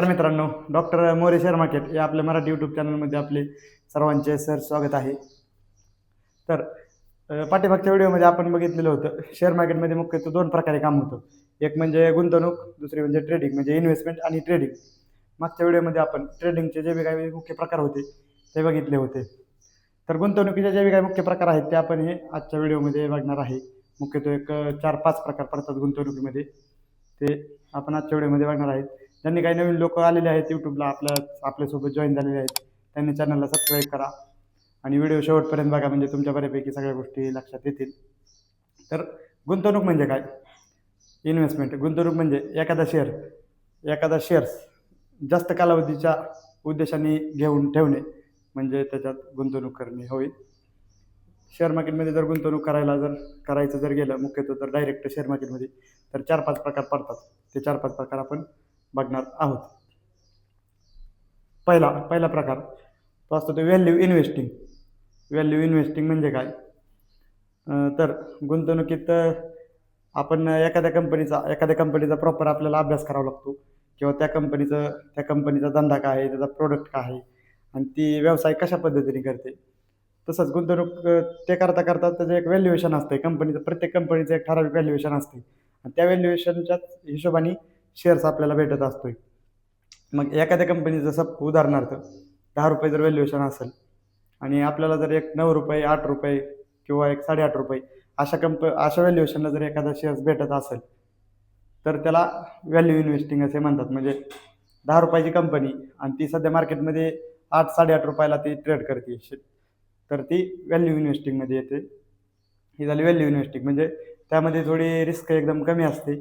तर मित्रांनो doctor More share market या आपल्या मराठी यूट्यूब चॅनलमध्ये आपले सर्वांचे सर स्वागत आहे. तर पाठीमागच्या व्हिडिओमध्ये आपण बघितलेलं होतं शेअर मार्केटमध्ये मुख्यतः दोन प्रकारे काम होतं. एक म्हणजे गुंतवणूक दुसरी म्हणजे ट्रेडिंग म्हणजे इन्व्हेस्टमेंट आणि ट्रेडिंग मागच्या व्हिडिओमध्ये आपण ट्रेडिंगचे जे बी काही मुख्य प्रकार होते ते बघितले होते. तर गुंतवणुकीचे जे बी काही मुख्य प्रकार आहेत ते आपण हे आजच्या व्हिडिओमध्ये बघणार आहे. मुख्यतः एक चार पाच प्रकार पडतात गुंतवणुकीमध्ये. ते आपण आजच्या व्हिडिओमध्ये बघणार आहेत. ज्यांनी काही नवीन लोक आलेले आहेत यूट्यूबला आपल्या आपल्यासोबत जॉईन झालेले आहेत. त्यांनी चॅनलला सबस्क्राईब करा. आणि व्हिडिओ शेवटपर्यंत बघा म्हणजे तुमच्या बऱ्यापैकी सगळ्या गोष्टी लक्षात येतील. तर गुंतवणूक म्हणजे काय? इन्व्हेस्टमेंट गुंतवणूक म्हणजे एखादा शेअर एखादा शेअर्स जास्त कालावधीच्या उद्देशाने घेऊन ठेवणे म्हणजे त्याच्यात गुंतवणूक करणे होईल शेअर मार्केटमध्ये जर गुंतवणूक करायला जर करायचं जर गेलं मुख्यतः तर डायरेक्ट शेअर मार्केटमध्ये तर चार पाच प्रकार पडतात. ते चार पाच प्रकार आपण बघणार आहोत. पहिला पहिला प्रकार. तो असतो तो व्हॅल्यू इन्व्हेस्टिंग व्हॅल्यू इन्व्हेस्टिंग म्हणजे काय? तर गुंतवणुकीत आपण एखाद्या कंपनीचा एखाद्या कंपनीचा प्रॉपर आपल्याला अभ्यास करावा लागतो. किंवा त्या कंपनीचं त्या कंपनीचा धंदा काय आहे त्याचा प्रोडक्ट काय आहे आणि ती व्यवसाय कशा पद्धतीने करते. तसंच गुंतवणूक ते करता करता त्याचं एक व्हॅल्युएशन असते कंपनीचं प्रत्येक कंपनीचं एक ठराविक व्हॅल्युएशन असते आणि त्या व्हॅल्युएशनच्याच हिशोबाने शेअर्स आपल्याला भेटत असतोय. मग एखाद्या कंपनीचं सब उदाहरणार्थ दहा रुपये जर व्हॅल्युएशन असेल आणि आपल्याला जर एक नऊ रुपये आठ रुपये किंवा एक साडेआठ रुपये अशा कंप अशा व्हॅल्युएशनला जर एखादा शेअर्स भेटत असेल तर त्याला व्हॅल्यू इन्व्हेस्टिंग असे म्हणतात. म्हणजे दहा रुपयाची कंपनी आणि ती सध्या मार्केटमध्ये आठ साडेआठ रुपयाला ती ट्रेड करते. तर ती व्हॅल्यू इन्व्हेस्टिंगमध्ये येते. ही झाली व्हॅल्यू इन्व्हेस्टिंग म्हणजे त्यामध्ये थोडी रिस्क एकदम कमी असते.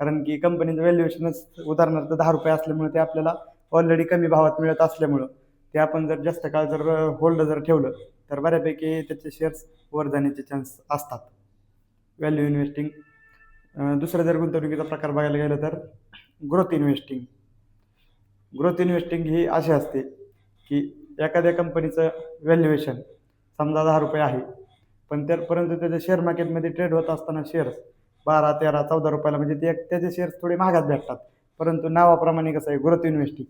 कारण की कंपनीचं व्हॅल्युएशनच उदाहरणार्थ दहा रुपये असल्यामुळे ते आपल्याला ऑलरेडी कमी भावात मिळत असल्यामुळं ते आपण जर जास्त काळ जर होल्ड जर ठेवलं तर बऱ्यापैकी त्याचे शेअर्स वर जाण्याचे चान्स असतात. व्हॅल्यू इन्व्हेस्टिंग दुसरं जर गुंतवणुकीचा प्रकार बघायला गेलं तर ग्रोथ इन्व्हेस्टिंग ग्रोथ इन्व्हेस्टिंग ही अशी असते की एखाद्या कंपनीचं व्हॅल्युएशन समजा दहा रुपये आहे पण तर परंतु त्याच्या शेअर मार्केटमध्ये ट्रेड होत असताना शेअर्स बारा तेरा चौदा रुपयाला म्हणजे ते त्याचे शेअर्स थोडे महागात भेटतात. परंतु नावाप्रमाणे कसं आहे ग्रोथ इन्व्हेस्टिंग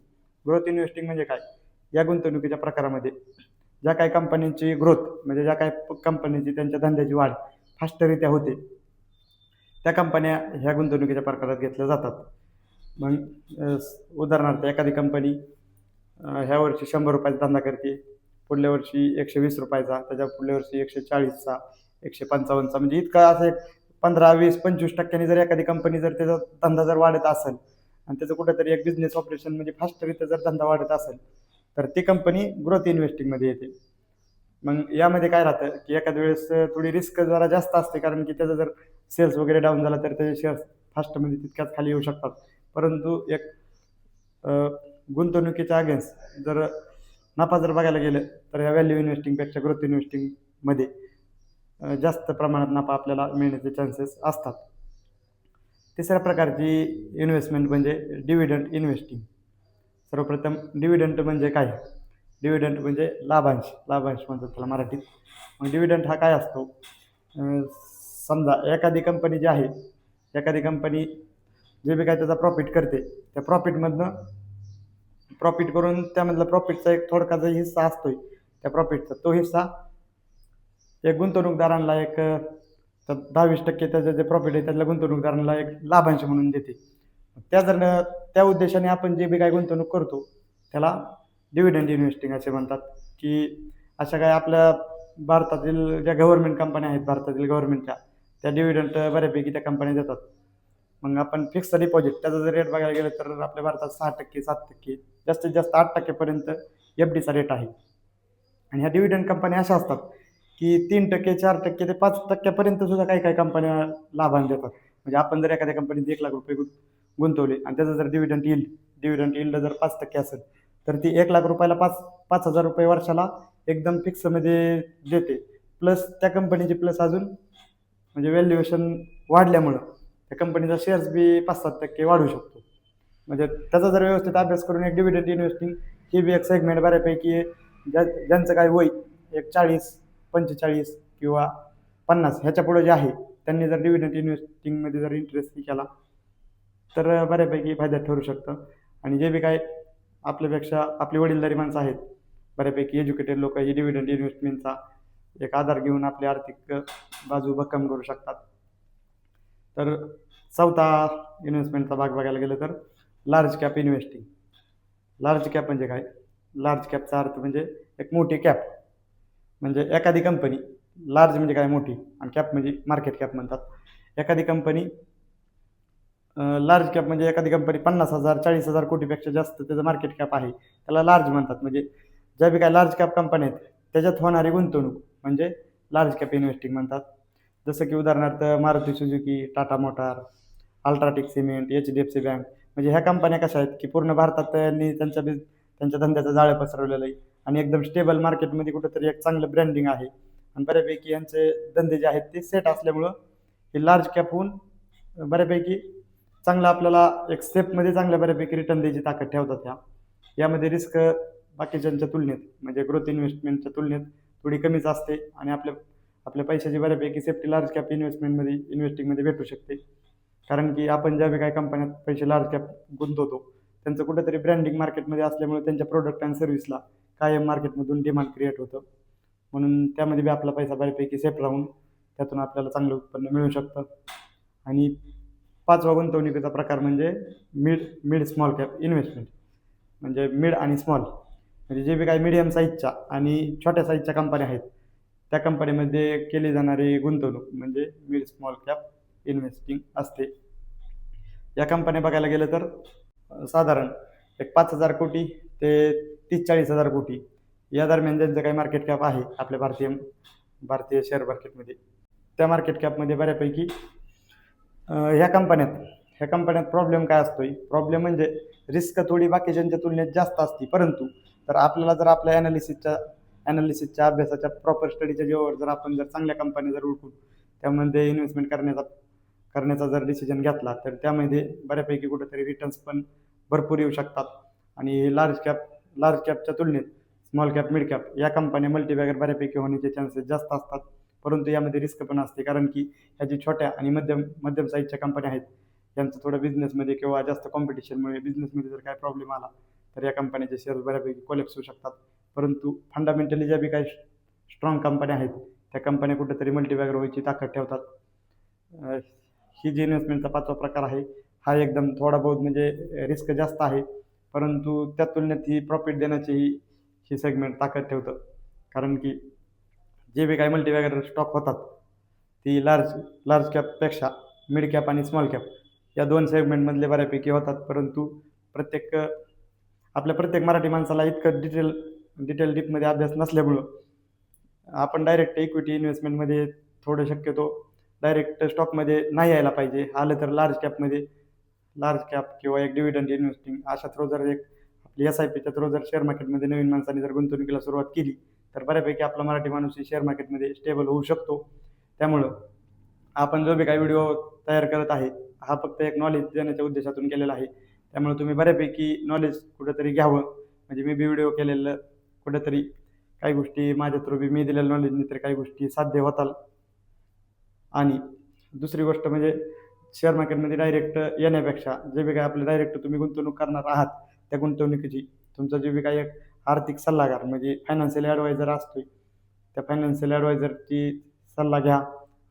ग्रोथ इन्व्हेस्टिंग म्हणजे काय? या गुंतवणुकीच्या प्रकारामध्ये ज्या काही कंपन्यांची ग्रोथ म्हणजे ज्या काही कंपनीची त्यांच्या धंद्याची वाढ फास्टरित्या होते त्या कंपन्या ह्या गुंतवणुकीच्या प्रकारात घेतल्या जातात. मग उदाहरणार्थ एखादी कंपनी ह्या वर्षी शंभर रुपयाचा धंदा करते पुढल्या वर्षी एकशे वीस रुपयाचा त्याच्या पुढल्या वर्षी एकशे चाळीसचा एकशे पंचावन्नचा म्हणजे इतका असं एक पंधरा वीस पंचवीस टक्क्यांनी जर एखादी कंपनी जर त्याचा धंदा जर वाढत असेल आणि त्याचं कुठेतरी एक बिझनेस ऑपरेशन म्हणजे फास्टरित्या जर धंदा वाढत असेल तर ती कंपनी ग्रोथ इन्व्हेस्टिंगमध्ये येते. मग यामध्ये काय राहतं की एखाद्या वेळेस थोडी रिस्क जरा जास्त असते कारण की त्याचं जर सेल्स वगैरे डाऊन झाला तर त्याचे शेअर्स फास्टमध्ये म्हणजे तितक्याच खाली येऊ शकतात. परंतु एक गुंतवणुकीच्या अगेन्स्ट जर नफा जर बघायला गेलं तर ह्या व्हॅल्यू इन्व्हेस्टिंगपेक्षा ग्रोथ इन्व्हेस्टिंगमध्ये जास्त प्रमाणात नफा आपल्याला मिळण्याचे चान्सेस असतात. तिसऱ्या प्रकारची इन्व्हेस्टमेंट म्हणजे डिव्हिडंट इन्व्हेस्टिंग सर्वप्रथम डिव्हिडंट म्हणजे काय? डिव्हिडंट म्हणजे लाभांश. लाभांश म्हणतात त्याला मराठीत. मग डिव्हिडंट हा काय असतो? समजा एखादी कंपनी जी आहे एखादी कंपनी जे बी काय त्याचा प्रॉफिट करते त्या प्रॉफिटमधनं प्रॉफिट करून त्यामधला प्रॉफिटचा एक थोडका जो हिस्सा असतोय. त्या प्रॉफिटचा तो हिस्सा एक गुंतवणूकदारांना एक तर दहावीस टक्के त्याचं जे प्रॉफिट आहे त्यातल्या गुंतवणूकदारांना एक लाभांश म्हणून देते. त्या जर त्या उद्देशाने आपण जे बी काय गुंतवणूक करतो त्याला डिव्हिडंड इन्व्हेस्टिंग असे म्हणतात. की अशा काय आपल्या भारतातील ज्या गव्हर्नमेंट कंपन्या आहेत भारतातील गव्हर्नमेंटच्या त्या डिव्हिडंड बऱ्यापैकी त्या कंपन्या देतात. मग आपण फिक्स डिपॉझिट त्याचा जर रेट बघायला गेलं तर आपल्या भारतात सहा टक्के सात टक्के जास्तीत जास्त आठ टक्केपर्यंत एफ डीचा रेट आहे. आणि ह्या डिव्हिडंड कंपन्या अशा असतात की तीन टक्के चार टक्के ते पाच टक्क्यापर्यंत सुद्धा काही काही कंपन्या लाभांश देतात. म्हणजे आपण जर एखाद्या कंपनीत एक लाख रुपये गुंतवले आणि त्याचं जर डिव्हिडंट येईल डिव्हिडंट येईल जर पाच टक्के असेल तर ती एक लाख रुपयाला पाच पाच हजार रुपये वर्षाला एकदम फिक्समध्ये देते. प्लस त्या कंपनीची प्लस अजून म्हणजे व्हॅल्युएशन वाढल्यामुळं त्या कंपनीचा शेअर्स बी पाच सात टक्के वाढू शकतो. म्हणजे त्याचा जर व्यवस्थित अभ्यास करून एक डिव्हिडंड इन्व्हेस्टिंग ही बी एक सेगमेंट बऱ्यापैकी ज्या ज्यांचं काय वय एक चाळीस पंचेचाळीस किंवा पन्नास ह्याच्या पुढे जे आहे त्यांनी जर डिव्हिडंट इन्व्हेस्टिंगमध्ये जर इंटरेस्ट केला तर बऱ्यापैकी फायद्यात ठरू शकतं. आणि जे बी काय आपल्यापेक्षा आपली वडीलधारी माणसं आहेत बऱ्यापैकी एज्युकेटेड लोक ही डिव्हिडंट इन्व्हेस्टमेंटचा एक आधार घेऊन आपली आर्थिक बाजू भक्कम करू शकतात. तर चौथा इन्व्हेस्टमेंटचा भाग बघायला गेलं तर large cap investing large cap म्हणजे काय? लार्ज कॅपचा अर्थ म्हणजे एक मोठी कॅप म्हणजे एखादी कंपनी लार्ज म्हणजे काय मोठी आणि कॅप म्हणजे मार्केट कॅप म्हणतात. एखादी कंपनी लार्ज कॅप म्हणजे एखादी कंपनी पन्नास हजार चाळीस हजार कोटीपेक्षा जास्त त्याचं मार्केट कॅप आहे. त्याला लार्ज म्हणतात. म्हणजे ज्या बी काय लार्ज कॅप कंपन्या आहेत त्याच्यात होणारी गुंतवणूक म्हणजे लार्ज कॅप इन्व्हेस्टिंग म्हणतात. जसं की उदाहरणार्थ Maruti Suzuki Tata motor UltraTech cement H D F C bank. म्हणजे ह्या कंपन्या कशा आहेत की पूर्ण भारतात त्यांनी त्यांच्या बिझ त्यांच्या धंद्याचं जाळं पसरवलेलं आहे. आणि एकदम स्टेबल मार्केटमध्ये कुठंतरी एक चांगलं ब्रँडिंग आहे. आणि बऱ्यापैकी यांचे धंदे जे आहेत ते सेट असल्यामुळं हे लार्ज कॅप होऊन बऱ्यापैकी चांगलं आपल्याला एक स्टेपमध्ये चांगल्या बऱ्यापैकी रिटर्न द्यायची ताकद ठेवतात ह्या. यामध्ये रिस्क बाकीच्यांच्या तुलनेत म्हणजे ग्रोथ इन्व्हेस्टमेंटच्या तुलनेत थोडी कमीच असते आणि आपल्या आपल्या पैशाची बऱ्यापैकी सेफ्टी लार्ज कॅप इन्व्हेस्टमेंटमध्ये इन्व्हेस्टिंगमध्ये भेटू शकते. कारण की आपण ज्या बी काही कंपन्यात पैसे लार्ज कॅप गुंतवतो त्यांचं कुठेतरी ब्रँडिंग मार्केटमध्ये असल्यामुळे त्यांच्या प्रोडक्ट अँड सर्व्हिसला कायम मार्केटमधून डिमांड क्रिएट होतं. म्हणून त्यामध्ये बी आपला पैसा बऱ्यापैकी सेफ राहून त्यातून आपल्याला चांगलं उत्पन्न मिळू शकतं. आणि पाचवा गुंतवणुकीचा प्रकार म्हणजे mid mid small cap investment म्हणजे मिड आणि स्मॉल म्हणजे जे बी काही मिडियम साईजच्या आणि छोट्या साईजच्या कंपन्या आहेत त्या कंपनीमध्ये केली जाणारी गुंतवणूक म्हणजे मिड स्मॉल कॅप इन्व्हेस्टिंग असते. या कंपन्या बघायला गेलं तर साधारण एक पाच हजार कोटी ते तीस चाळीस हजार कोटी. या दरम्यान ज्यांचं काही मार्केट कॅप आहे आपल्या भारतीय भारतीय शेअर मार्केटमध्ये त्या मार्केट कॅपमध्ये बऱ्यापैकी ह्या कंपन्यात ह्या कंपन्यात प्रॉब्लेम काय असतो प्रॉब्लेम म्हणजे रिस्क थोडी बाकीच्यांच्या तुलनेत जास्त असते. परंतु तर आपल्याला जर आपल्या ॲनालिसिसच्या ॲनालिसिसच्या अभ्यासाच्या प्रॉपर स्टडीच्या जेव्हा जर आपण जर चांगल्या कंपन्या जर ओळखून त्यामध्ये इन्व्हेस्टमेंट करण्याचा करण्याचा जर डिसिजन घेतला तर त्यामध्ये बऱ्यापैकी कुठेतरी रिटर्न्स पण भरपूर येऊ शकतात. आणि लार्ज कॅप लार्ज कॅपच्या तुलनेत स्मॉल कॅप मिड कॅप या कंपन्या मल्टीबॅगर बऱ्यापैकी होण्याचे चान्सेस जास्त असतात. परंतु यामध्ये रिस्क पण असते कारण की ह्या जी छोट्या आणि मध्यम मध्यम साईजच्या कंपन्या आहेत यांचं थोडं बिझनेसमध्ये किंवा जास्त कॉम्पिटिशनमुळे बिझनेसमध्ये जर काय प्रॉब्लेम आला तर या कंपन्याचे शेअर्स बऱ्यापैकी कोलेप्स होऊ शकतात. परंतु फंडामेंटली ज्या बी काही स्ट्रॉंग कंपन्या आहेत त्या कंपन्या कुठेतरी मल्टीबॅगर व्हायची ताकद ठेवतात. ही जी इन्व्हेस्टमेंटचा पाचवा प्रकार आहे हा एकदम थोडा बहुत म्हणजे रिस्क जास्त आहे. परंतु त्या तुलनेत ही प्रॉफिट देण्याची ही सेगमेंट ताकद ठेवतं. कारण की जे बी काही मल्टीवॅगर स्टॉक होतात ती लार्ज लार्ज कॅपपेक्षा मिड कॅप आणि स्मॉल कॅप या दोन सेगमेंटमधले बऱ्यापैकी होतात. परंतु प्रत्येक आपल्या प्रत्येक मराठी माणसाला इतकं डिटेल डिटेल डीपमध्ये अभ्यास नसल्यामुळं आपण डायरेक्ट इक्विटी इन्व्हेस्टमेंटमध्ये थोडं शक्यतो डायरेक्ट स्टॉकमध्ये नाही यायला पाहिजे. आलं तर लार्ज कॅपमध्ये लार्ज कॅप किंवा एक डिव्हिडंड इन्व्हेस्टिंग अशा थ्रो जर एक आपली एस आय पीच्या थ्रो जर शेअर मार्केटमध्ये नवीन माणसाने जर गुंतवणुकीला सुरुवात केली तर बऱ्यापैकी आपला मराठी माणूस शेअर मार्केटमध्ये स्टेबल होऊ शकतो. त्यामुळं आपण जो बी काही व्हिडिओ तयार करत आहे हा फक्त एक नॉलेज देण्याच्या उद्देशातून केलेला आहे. त्यामुळे तुम्ही बऱ्यापैकी नॉलेज कुठंतरी घ्यावं. म्हणजे मी बी व्हिडिओ केलेलं कुठंतरी काही गोष्टी माझ्या थ्रू बी मी दिलेल्या नॉलेजने तर काही गोष्टी साध्य होताल. आणि दुसरी गोष्ट म्हणजे शेअर मार्केटमध्ये डायरेक्ट येण्यापेक्षा जे बी काय आपले डायरेक्ट तुम्ही गुंतवणूक करणार आहात त्या गुंतवणुकीची तुमचा जे बी काय एक आर्थिक सल्लागार म्हणजे फायनान्शियल ॲडवायझर असतोय त्या फायनान्शियल ॲडवायझरची सल्ला घ्या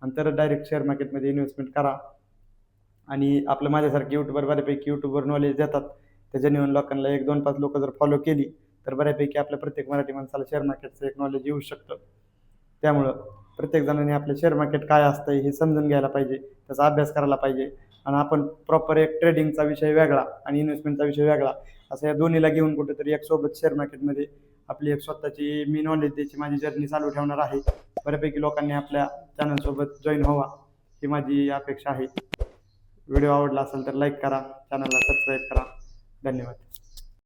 आणि तरच डायरेक्ट शेअर मार्केटमध्ये इन्व्हेस्टमेंट करा. आणि आपलं माझ्यासारखे यूट्यूबर बऱ्यापैकी यूट्यूबवर नॉलेज देतात. त्याच्या नेऊन लोकांना एक दोन पाच लोक जर फॉलो केली तर बऱ्यापैकी आपल्या प्रत्येक मराठी माणसाला शेअर मार्केटचं एक नॉलेज येऊ शकतं. त्यामुळं प्रत्येक जणांनी आपलं शेअर मार्केट काय असतं हे समजून घ्यायला पाहिजे त्याचा अभ्यास करायला पाहिजे आणि आपण प्रॉपर एक ट्रेडिंगचा विषय वेगळा आणि इन्व्हेस्टमेंटचा विषय वेगळा असं या दोन्हीला घेऊन कुठेतरी एक सोबत शेअर मार्केटमध्ये आपली एक स्वतःची मी नॉलेज द्यायची माझी जर्नी चालू ठेवणार आहे. बऱ्यापैकी लोकांनी आपल्या चॅनलसोबत जॉईन व्हावा ही माझी अपेक्षा आहे. व्हिडिओ आवडला असेल तर लाईक करा चॅनलला सबस्क्राईब करा. धन्यवाद.